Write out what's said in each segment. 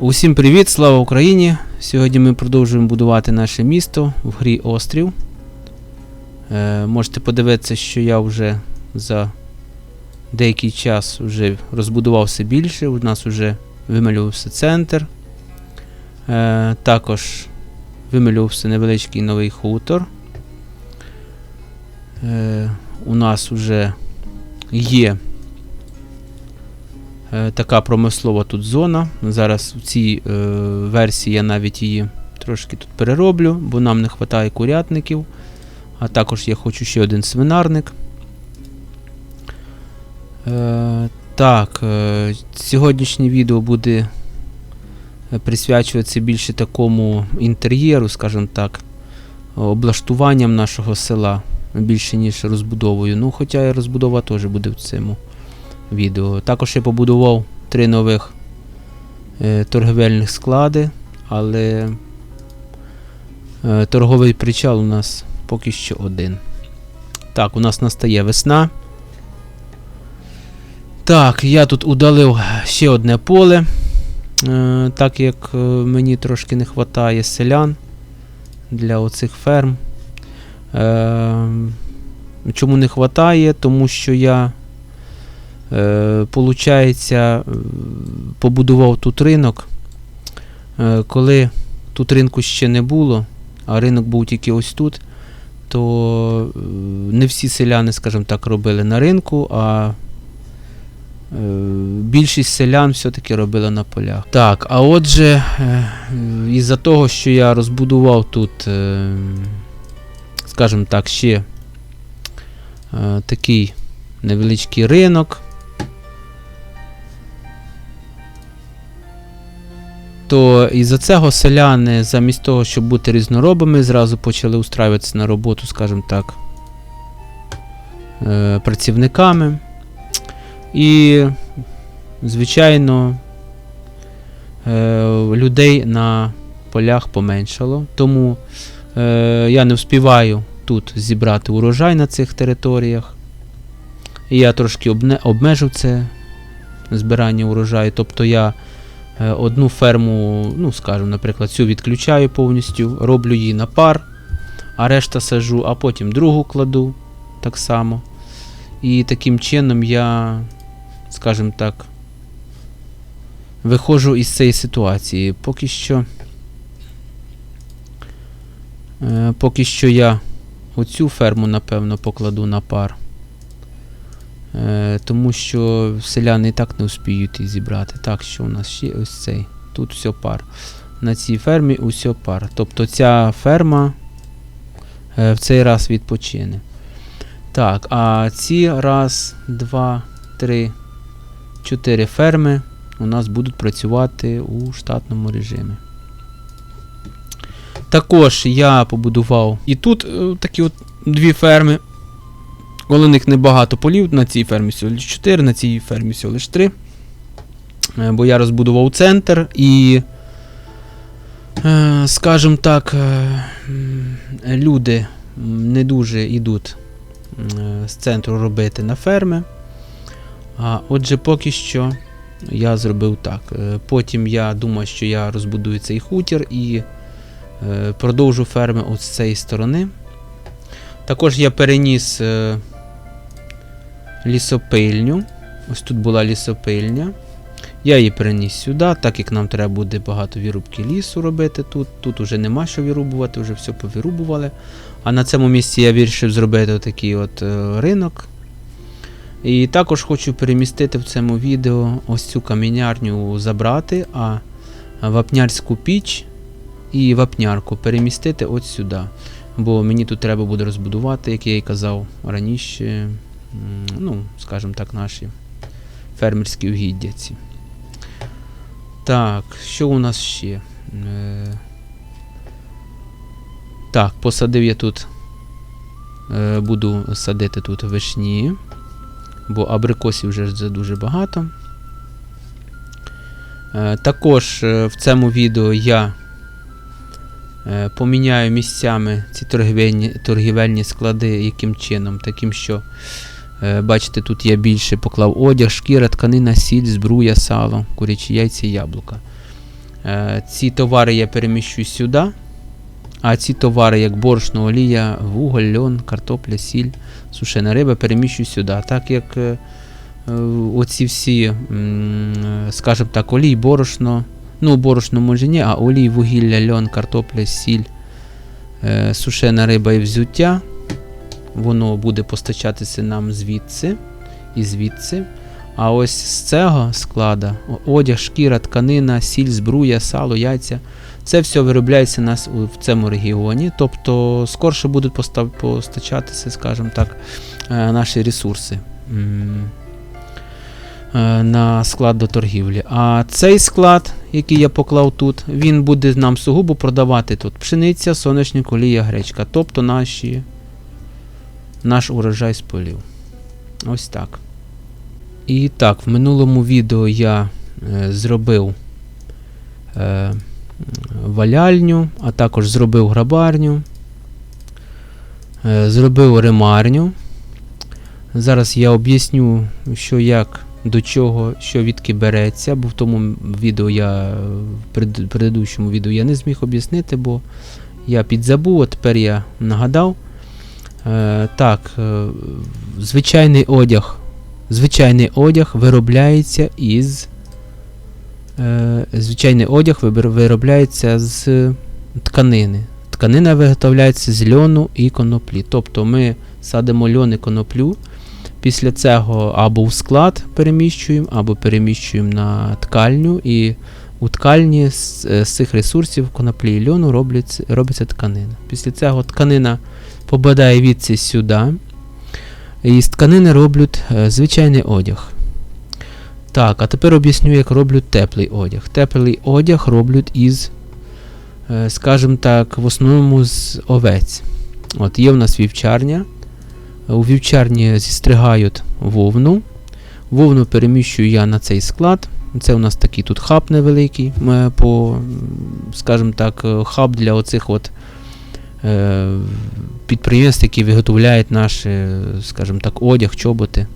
Усім привіт, слава Україні! Сьогодні ми продовжуємо будувати наше місто в грі Острів. Е, можете подивитися, що я вже за деякий час вже розбудувався більше. У нас вже вималювався центр. Е, також вималювався невеличкий новий хутор. Е, у нас вже є така промислова тут зона. Зараз в цій е, версії я навіть її трошки тут перероблю, бо нам не вистачає курятників. А також я хочу ще один свинарник. Е, так, е, сьогоднішнє відео буде е, присвячуватися більше такому інтер'єру, скажімо так, облаштуванням нашого села більше, ніж розбудовою. Ну, хоча і розбудова теж буде в цьому відео. Також я побудував три нових е, торговельних склади, але е, торговий причал у нас поки що один. Так, у нас настає весна. Так, я тут удалив ще одне поле, е, так як е, мені трошки не вистачає селян для оцих ферм. Е, чому не вистачає? Тому що я Получається, е, побудував тут ринок. Е, Коли тут ринку ще не було, а ринок був тільки ось тут, то е, не всі селяни, скажімо так, робили на ринку, а е, більшість селян все-таки робили на полях. Так, а отже, е, із-за того, що я розбудував тут, е, скажімо так, ще е, такий невеличкий ринок. То із-за цього селяни, замість того, щоб бути різноробами, зразу почали устраюватися на роботу, скажімо так, е, працівниками. І, звичайно, е, людей на полях поменшало. Тому е, я не вспіваю тут зібрати урожай на цих територіях. І я трошки обмежив це збирання урожаю. Тобто я Одну ферму, ну скажімо, наприклад, цю відключаю повністю, роблю її на пар, а решта сажу, а потім другу кладу так само. І таким чином я, скажімо так, виходжу із цієї ситуації. Поки що. Е, поки що я оцю ферму, напевно, покладу на пар. Е, тому що селяни і так не успіють їх зібрати. Так, що у нас ще ось цей. Тут все пар. На цій фермі усе пар. Тобто ця ферма е, в цей раз відпочине. Так, а ці раз, два, три, чотири ферми у нас будуть працювати у штатному режимі. Також я побудував і тут е, такі от дві ферми. Коли у них небагато полів, на цій фермі всього лише 4, на цій фермі всього лише 3. Е, Бо я розбудував центр і, е, скажімо так, е, люди не дуже йдуть з центру робити на ферми. А отже, поки що я зробив так. Потім я думаю, що я розбудую цей хутір і продовжу ферми з цієї сторони. Також я переніс лісопильню. Ось тут була лісопильня. Я її переніс сюди, так як нам треба буде багато вірубки лісу робити тут. Тут вже нема що вирубувати, вже все повирубували. А на цьому місці я вирішив зробити такий от е, ринок. І також хочу перемістити в цьому відео ось цю камінярню забрати, а вапнярську піч і вапнярку перемістити от сюди. Бо мені тут треба буде розбудувати, як я і казав раніше, ну, скажімо так, наші фермерські угіддя ці. Так, що у нас ще? Е, Так, посадив я тут. е, Буду садити тут вишні, бо абрикосів вже дуже багато. Е, Також в цьому відео я поміняю місцями ці торгівельні, торгівельні склади яким чином, таким, що Бачите, тут я більше поклав одяг, шкіра, тканина, сіль, збруя, сало, курячі яйця яблука. Е, ці товари я переміщу сюди. А ці товари, як борошно, олія, вуголь, льон, картопля, сіль, сушена риба, переміщу сюди. Так як е, е, оці всі, е, скажімо так, олій, борошно, ну, борошно може ні, а олій, вугілля, льон, картопля, сіль, е, сушена риба і взуття, воно буде постачатися нам звідси і звідси. А ось з цього склада одяг, шкіра, тканина, сіль, збруя, сало, яйця. Це все виробляється у нас в цьому регіоні. Тобто скорше будуть постачатися, скажімо так, е, наші ресурси е, на склад до торгівлі. А цей склад, який я поклав тут, він буде нам сугубо продавати тут пшениця, соняшник, олія, гречка. Тобто наші, наш урожай з полів. Ось так. І так, в минулому відео я е, зробив е, валяльню, а також зробив грабарню, е, зробив ремарню. Зараз я об'ясню, що як, до чого, що відки береться, бо в тому відео я в пред- предыдущому відео я не зміг об'яснити, бо я підзабув, а тепер я нагадав. Е, так, е, звичайний одяг. Звичайний одяг виробляється із. Е, звичайний одяг виробляється з тканини. Тканина виготовляється з льону і коноплі. Тобто ми садимо льон і коноплю. Після цього або в склад переміщуємо, або переміщуємо на ткальню. І у ткальні з, з цих ресурсів коноплі і льону робляться, робиться тканина. Після цього тканина попадає відси сюди. І з тканини роблять е, звичайний одяг. Так, а тепер об'ясню, як роблять теплий одяг. Теплий одяг роблять із, е, скажімо так, в основному з овець. От є в нас вівчарня. У вівчарні зістригають вовну. Вовну переміщую я на цей склад. Це у нас такий тут хаб невеликий, е, по, скажімо так, хаб для оцих от підприємств, які виготовляють наш, е, скажімо так, одяг, чоботи.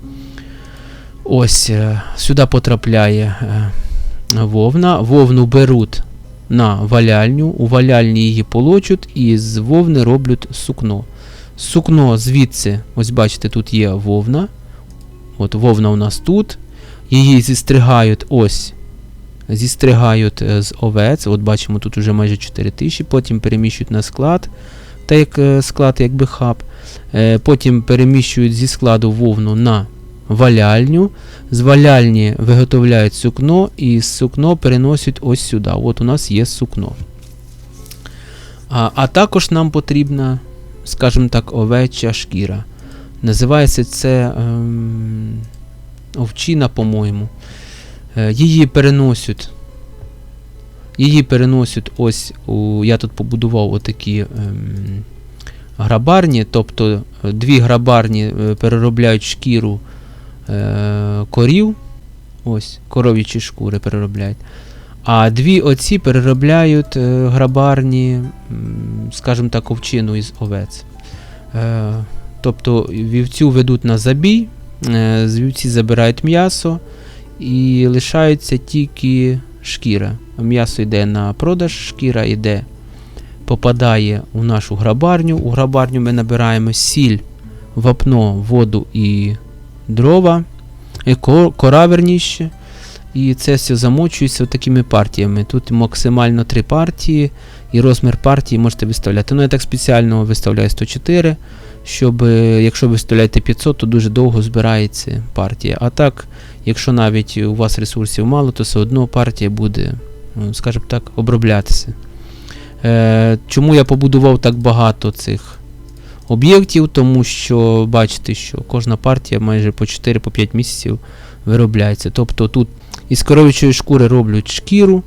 Ось е, сюди потрапляє е, вовна. Вовну беруть на валяльню, у валяльні її полочуть і з вовни роблять сукно. Сукно звідси, ось бачите, тут є вовна. От вовна у нас тут. Її зістригають ось. Зістригають е, з овець. От бачимо, тут вже майже 4 тисячі. Потім переміщують на склад, та як е, склад, якби хаб. Е, Потім переміщують зі складу вовну на валяльню. З валяльні виготовляють сукно і сукно переносять ось сюди. От у нас є сукно. А, а також нам потрібна, скажімо так, овеча шкіра. Називається це ем, овчина, по-моєму. Е, її переносять. Її переносять ось у. Я тут побудував отакі ем, грабарні, тобто е, дві грабарні е, переробляють шкіру е, корів. Ось, коров'ячі шкури переробляють. А дві оці переробляють е, грабарні, скажімо так, овчину із овець. Е, тобто вівцю ведуть на забій, е, з вівці забирають м'ясо і лишається тільки шкіра. М'ясо йде на продаж, шкіра йде, попадає у нашу грабарню. У грабарню ми набираємо сіль, вапно, воду і дрова, і кора верніше. І це все замочується такими партіями. Тут максимально три партії, і розмір партії можете виставляти. Ну, я так спеціально виставляю 104, щоб, е, якщо ви виставляєте 500, то дуже довго збирається партія. А так, якщо навіть у вас ресурсів мало, то все одно партія буде, ну, скажімо так, оброблятися. Е, чому я побудував так багато цих об'єктів? Тому що бачите, що кожна партія майже по 4-5 місяців виробляється. Тобто тут із коров'ячої шкури роблять шкіру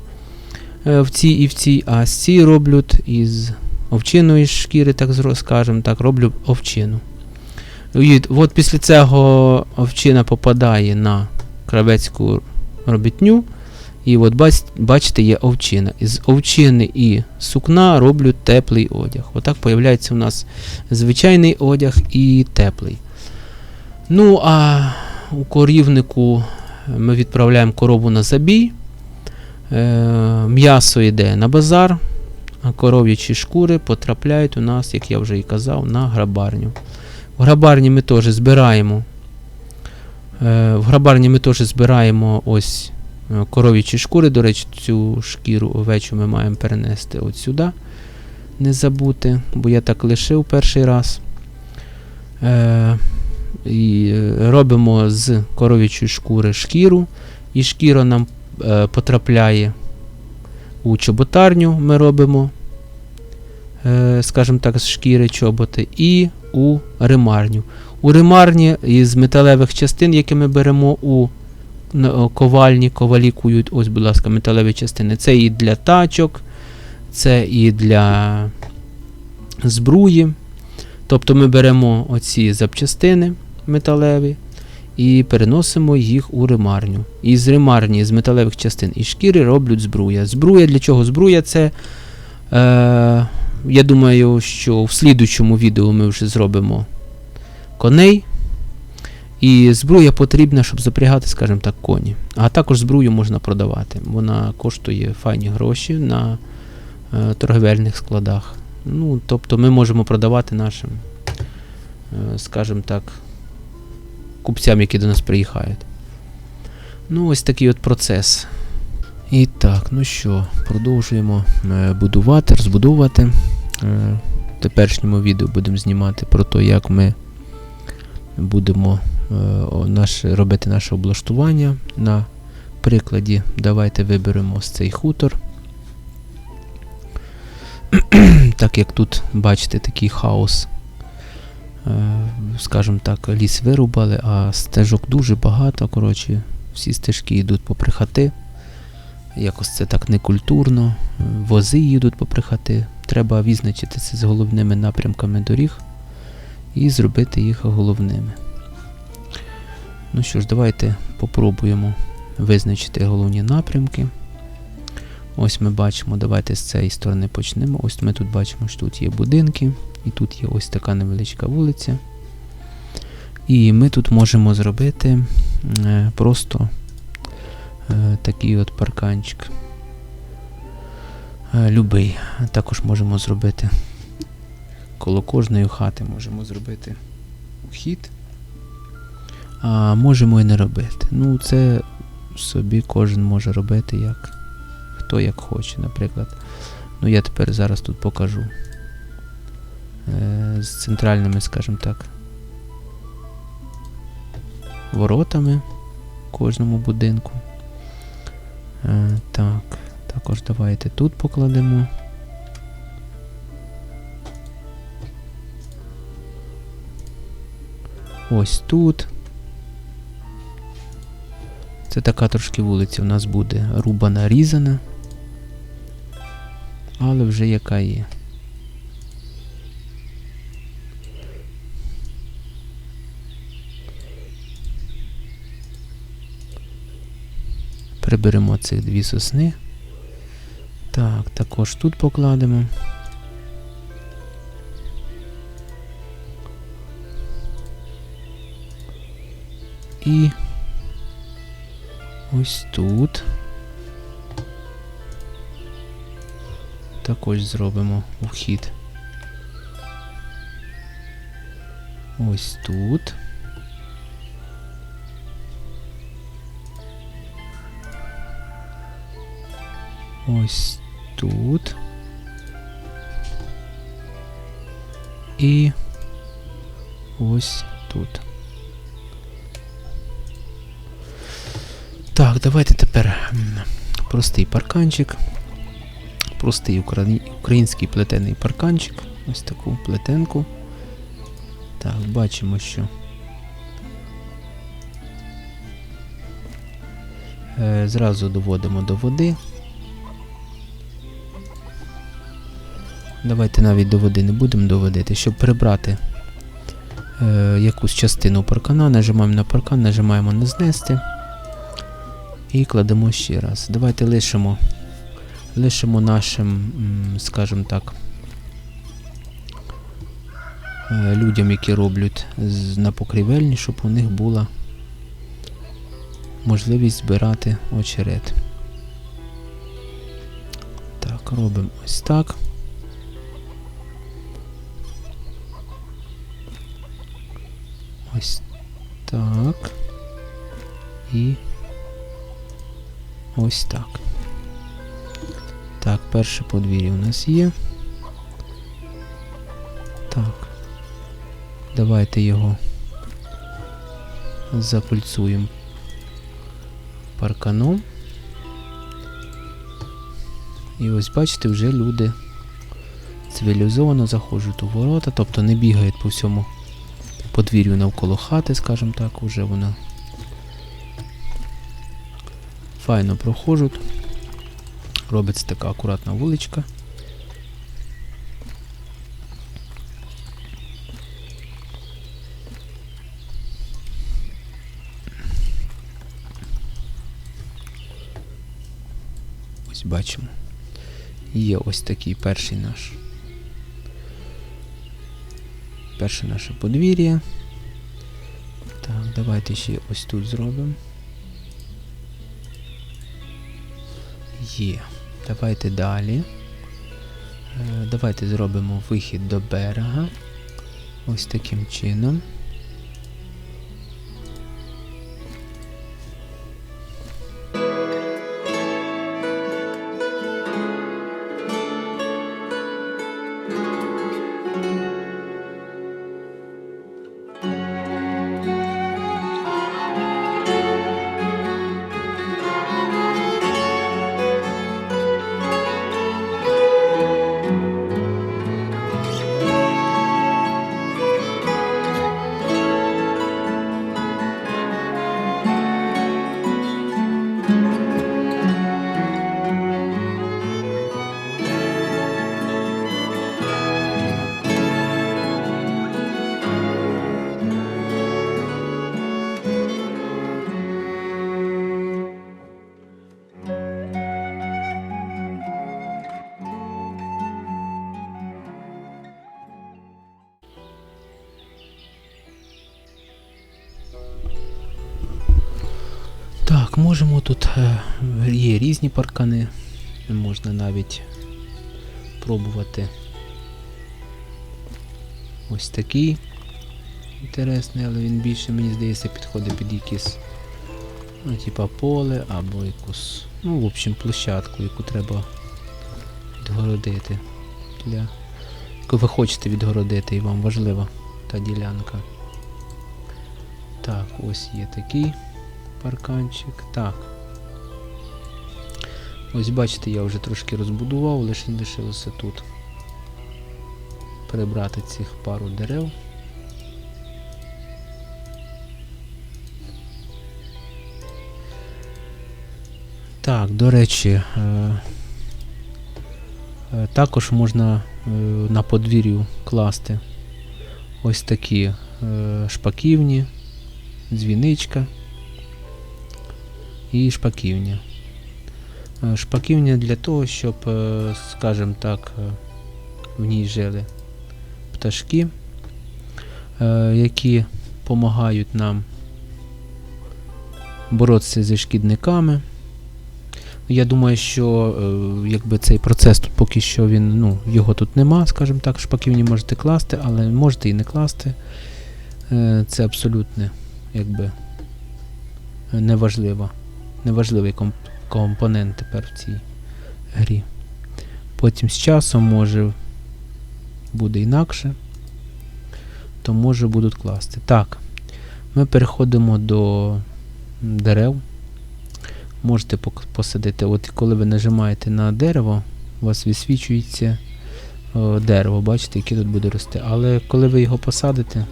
е, в цій і в цій, а з цієї роблять із овчиної шкіри, так скажемо так, роблю овчину. І от після цього овчина попадає на кравецьку робітню. І от бачите, є овчина. Із овчини і сукна роблять теплий одяг. Отак появляється у нас звичайний одяг і теплий. Ну, а у корівнику ми відправляємо корову на забій. Е, м'ясо йде на базар, коров'ячі шкури потрапляють у нас, як я вже і казав, на грабарню. В грабарні ми теж збираємо. Е, в грабарні ми теж збираємо ось е, коров'ячі шкури. До речі, цю шкіру овечу ми маємо перенести от сюди. Не забути, бо я так лишив перший раз. Е, і е, робимо з коров'ячої шкури шкіру, і шкіра нам е, потрапляє у чоботарню, ми робимо, скажімо так, з шкіри чоботи, і у римарню. У римарні із металевих частин, які ми беремо у ковальні, ковалі кують, ось, будь ласка, металеві частини. Це і для тачок, це і для збруї. Тобто ми беремо оці запчастини металеві і переносимо їх у римарню. І з римарні, з металевих частин і шкіри роблять збруя. Збруя для чого? Збруя це. Е, я думаю, що в слідучому відео ми вже зробимо коней. І збруя потрібна, щоб запрягати, скажімо так, коні. А також збрую можна продавати. Вона коштує файні гроші на е, торговельних складах. Ну, тобто ми можемо продавати нашим, е, скажімо так, купцям, які до нас приїхають. Ну, ось такий от процес. І так, ну що, продовжуємо е, будувати, розбудовувати. Е, в теперішньому відео будемо знімати про те, як ми будемо е, наше, робити наше облаштування. На прикладі давайте виберемо ось цей хутор. так як тут, бачите, такий хаос. Скажімо так, ліс вирубали, а стежок дуже багато. Коротше, всі стежки йдуть попри хати. Якось це так некультурно. Вози їдуть попри хати. Треба визначитися з головними напрямками доріг і зробити їх головними. Ну що ж, давайте попробуємо визначити головні напрямки. Ось ми бачимо, давайте з цієї сторони почнемо. Ось ми тут бачимо, що тут є будинки, і тут є ось така невеличка вулиця. І ми тут можемо зробити е, просто такий от парканчик. Е, любий. Також можемо зробити коло кожної хати можемо зробити вхід. А можемо і не робити. Ну, це собі кожен може робити як хто як хоче, наприклад. Ну, я тепер зараз тут покажу. Е, з центральними, скажімо так, воротами кожному будинку. Е, так, також давайте тут покладемо. Ось тут. Це така трошки вулиця у нас буде рубана різана. Але вже яка є. Приберемо цих дві сосни. Так, також тут покладемо. І ось тут. Також зробимо вхід. Ось тут. Ось тут. І ось тут. Так, давайте тепер простий парканчик. Простий український плетений парканчик. Ось таку плетенку. Так, бачимо, що. Е, зразу доводимо до води. Давайте навіть до води не будемо доводити, щоб прибрати е, якусь частину паркана, нажимаємо на паркан, нажимаємо на знести і кладемо ще раз. Давайте лишимо, лишимо нашим, скажімо так, е, людям, які роблять на покрівельні, щоб у них була можливість збирати очерет. Так, робимо ось так. Ось так. І ось так. Так, перше подвір'я у нас є. Так. Давайте його запульцуємо парканом. І ось бачите, вже люди цивілізовано заходять у ворота, тобто не бігають по всьому подвір'ю навколо хати, скажімо так, уже вона файно проходжуть. Робиться така акуратна вуличка. Ось бачимо. Є ось такий перший наш. Перше наше подвір'я. Так, давайте ще ось тут зробимо. Є. Давайте далі. Е, Давайте зробимо вихід до берега. Ось таким чином. Можемо тут е, є різні паркани. Можна навіть пробувати ось такий інтересний, але він більше, мені здається, підходить під якісь ну, типа поле або якусь, ну, в общем, площадку, яку треба відгородити. Для... Яку ви хочете відгородити і вам важлива та ділянка. Так, ось є такий парканчик. Так. Ось бачите, я вже трошки розбудував, лише лишилося тут прибрати цих пару дерев. Так, до речі, е, е, також можна е, на подвір'ю класти ось такі шпаківні, дзвіничка і шпаківня. Е, Шпаківня для того, щоб, е, скажімо так, е, в ній жили пташки, які допомагають нам боротися зі шкідниками. Я думаю, що якби цей процес тут поки що він, ну, його тут нема, скажімо так, шпаківні можете класти, але можете і не класти. Це абсолютно якби неважливо. Неважливий комп- компонент тепер в цій грі. Потім з часом може буде інакше, то може будуть класти. Так, ми переходимо до дерев. Можете посадити, от коли ви нажимаєте на дерево, у вас висвічується о, дерево, бачите, яке тут буде рости. Але коли ви його посадите,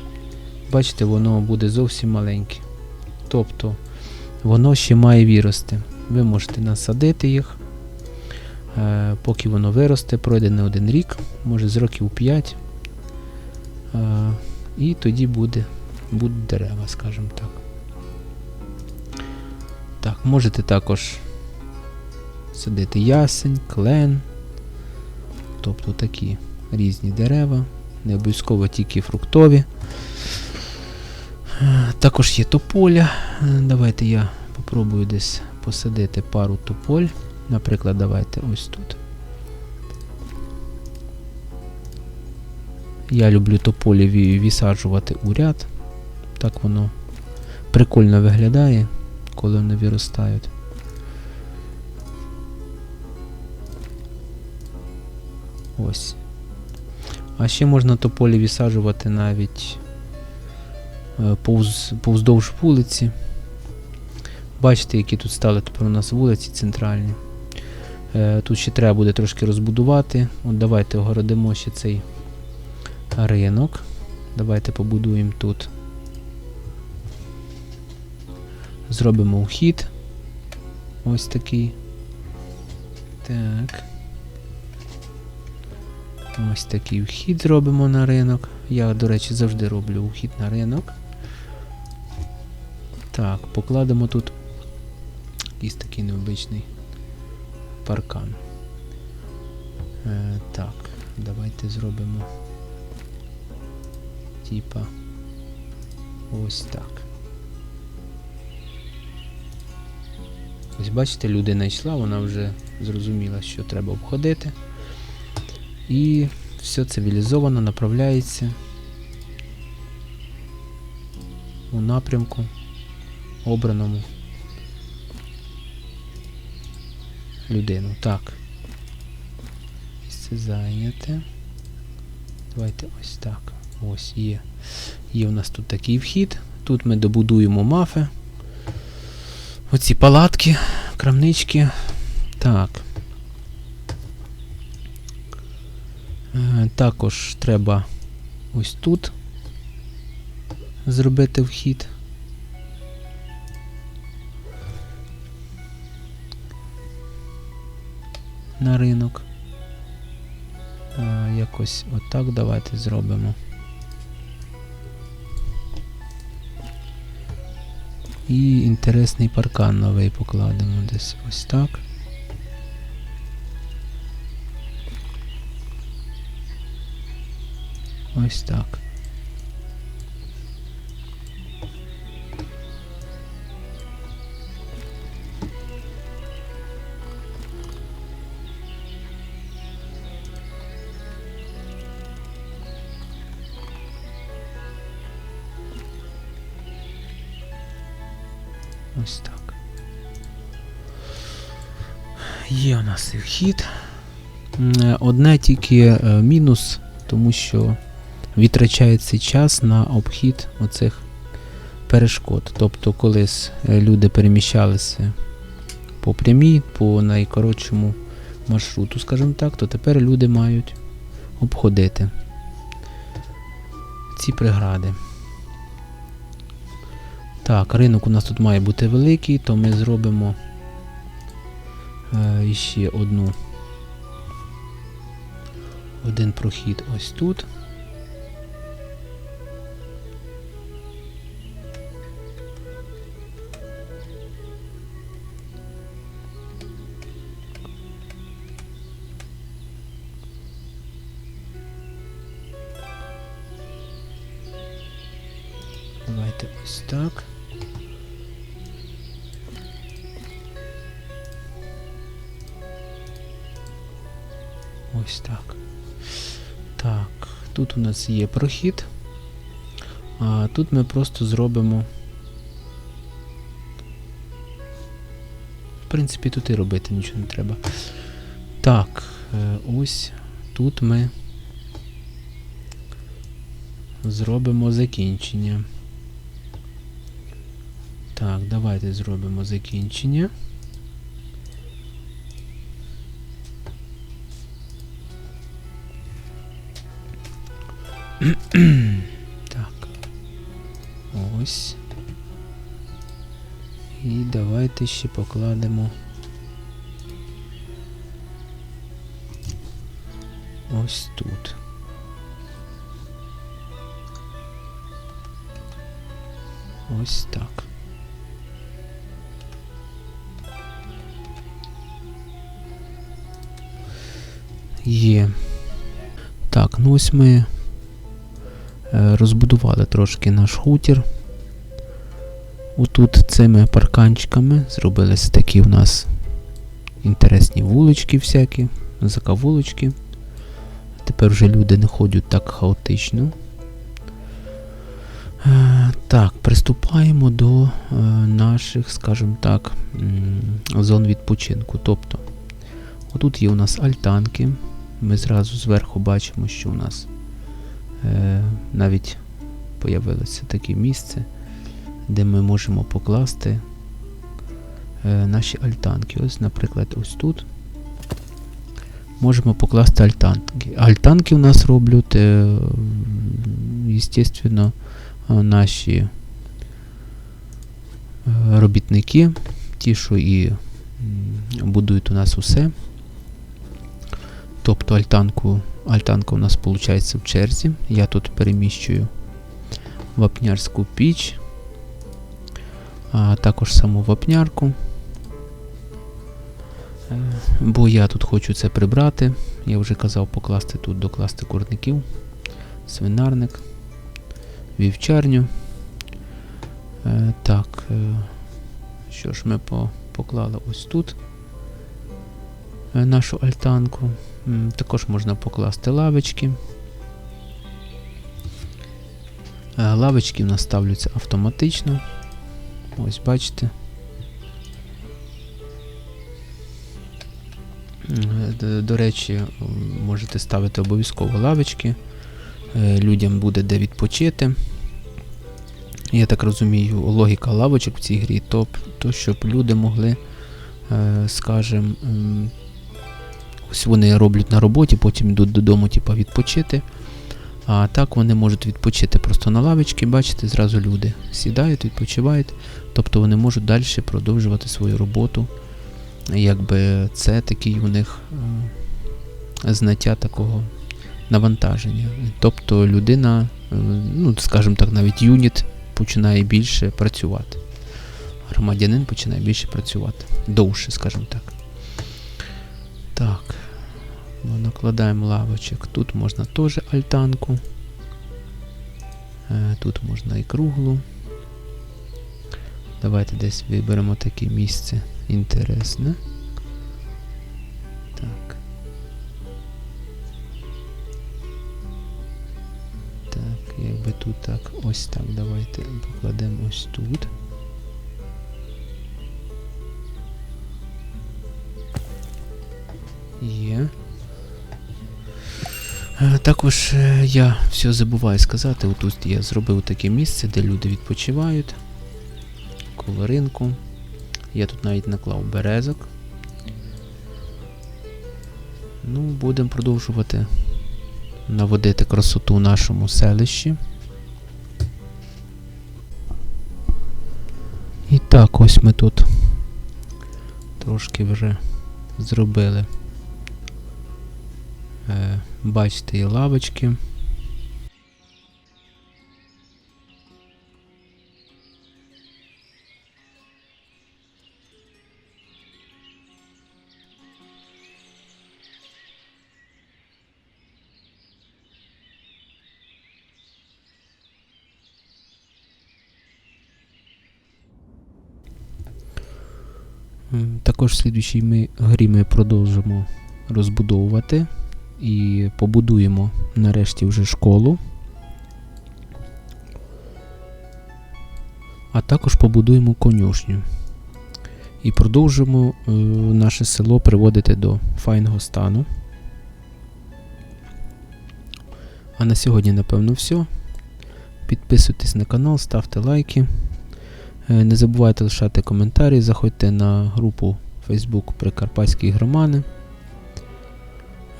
бачите, воно буде зовсім маленьке. Тобто воно ще має вирости. Ви можете насадити їх, е, поки воно виросте, пройде не один рік, може з років 5. Е, і тоді буде, будуть дерева, скажімо так. Так, можете також садити ясень, клен, тобто такі різні дерева, не обов'язково тільки фруктові. Також є тополя. Давайте я попробую десь посадити пару тополь. Наприклад, давайте ось тут. Я люблю тополі висаджувати у ряд. Так воно прикольно виглядає, коли вони виростають. Ось. А ще можна тополі висаджувати навіть повз, повздовж вулиці. Бачите, які тут стали тепер у нас вулиці центральні. Е, Тут ще треба буде трошки розбудувати. От давайте огородимо ще цей ринок. Давайте побудуємо тут. Зробимо вхід. Ось такий. Так. Ось такий вхід зробимо на ринок. Я, до речі, завжди роблю вхід на ринок. Так, покладемо тут якийсь такий необичний паркан. Е, так, давайте зробимо. Типа. Ось так. Ось бачите, людина йшла, вона вже зрозуміла, що треба обходити. І все цивілізовано направляється у напрямку обраному людину. Так. Місце зайняте. Давайте ось так. Ось є. Є у нас тут такий вхід. Тут ми добудуємо мафи. Оці палатки, крамнички. Так. Е, Також треба ось тут зробити вхід. На ринок. Е, Якось отак давайте зробимо. І інтересний паркан новий покладемо десь ось так. Ось так. Нас і вхід. Е, Одне тільки е, мінус, тому що відтрачається час на обхід оцих перешкод. Тобто, колись е, люди переміщалися по прямій, по найкоротшому маршруту, скажімо так, то тепер люди мають обходити ці прегради. Так, ринок у нас тут має бути великий, то ми зробимо ще одну. Один прохід ось тут. Тут у нас є прохід. А тут ми просто зробимо. В принципі, тут і робити нічого не треба. Так, е, ось тут ми зробимо закінчення. Так, давайте зробимо закінчення. так. Ось. І давайте ще покладемо. Ось тут. Ось так. Є. Так, ну ось ми розбудували трошки наш хутір. Отут цими парканчиками зробились такі у нас інтересні вулички всякі, закавулочки. Тепер вже люди не ходять так хаотично. Е, Так, приступаємо до е, наших, скажімо так, зон відпочинку. Тобто, отут є у нас альтанки. Ми зразу зверху бачимо, що у нас е, навіть появилося таке місце, де ми можемо покласти е, наші альтанки. Ось, наприклад, ось тут можемо покласти альтанки. Альтанки у нас роблять, е, естественно, е, наші е, робітники, ті, що і будують у нас усе. Тобто альтанку, альтанка у нас виходить в черзі. Я тут переміщую вапнярську піч, а також саму вапнярку. Е, Бо я тут хочу це прибрати. Я вже казав покласти тут, докласти курників, свинарник, вівчарню. Е, так, е, що ж ми поклали ось тут е, нашу альтанку. Також можна покласти лавочки. Е, Лавочки в нас ставляться автоматично. Ось бачите. До речі, можете ставити обов'язково лавочки. Е, Людям буде де відпочити. Я так розумію, логіка лавочок в цій грі, то, то щоб люди могли, е, скажімо, ось вони роблять на роботі, потім йдуть додому, типа, відпочити. А так вони можуть відпочити просто на лавочці, бачите, зразу люди сідають, відпочивають, тобто вони можуть далі продовжувати свою роботу. Якби це такий у них е, знаття такого навантаження. Тобто людина, е, ну, скажімо так, навіть юніт починає більше працювати. Громадянин починає більше працювати. Довше, скажімо так. Так. Ну, накладаємо лавочок. Тут можна теж альтанку. Е, Тут можна і круглу. Давайте десь виберемо таке місце інтересне. Так. Так, якби тут так, ось так, давайте покладемо ось тут. Є. Е, Також е, я все забуваю сказати, отут я зробив таке місце, де люди відпочивають. Колоринку. Я тут навіть наклав березок. Ну, будемо продовжувати наводити красоту в нашому селищі. І так, ось ми тут трошки вже зробили. Бачите, і лавочки. Також в слідуючій ми, грі ми продовжимо розбудовувати і побудуємо нарешті вже школу. А також побудуємо конюшню. І продовжимо е, наше село приводити до файного стану. А на сьогодні, напевно, все. Підписуйтесь на канал, ставте лайки. Е, Не забувайте лишати коментарі, заходьте на групу Facebook Прикарпатські громани.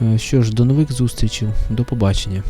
Е, Що ж, до нових зустрічей, до побачення.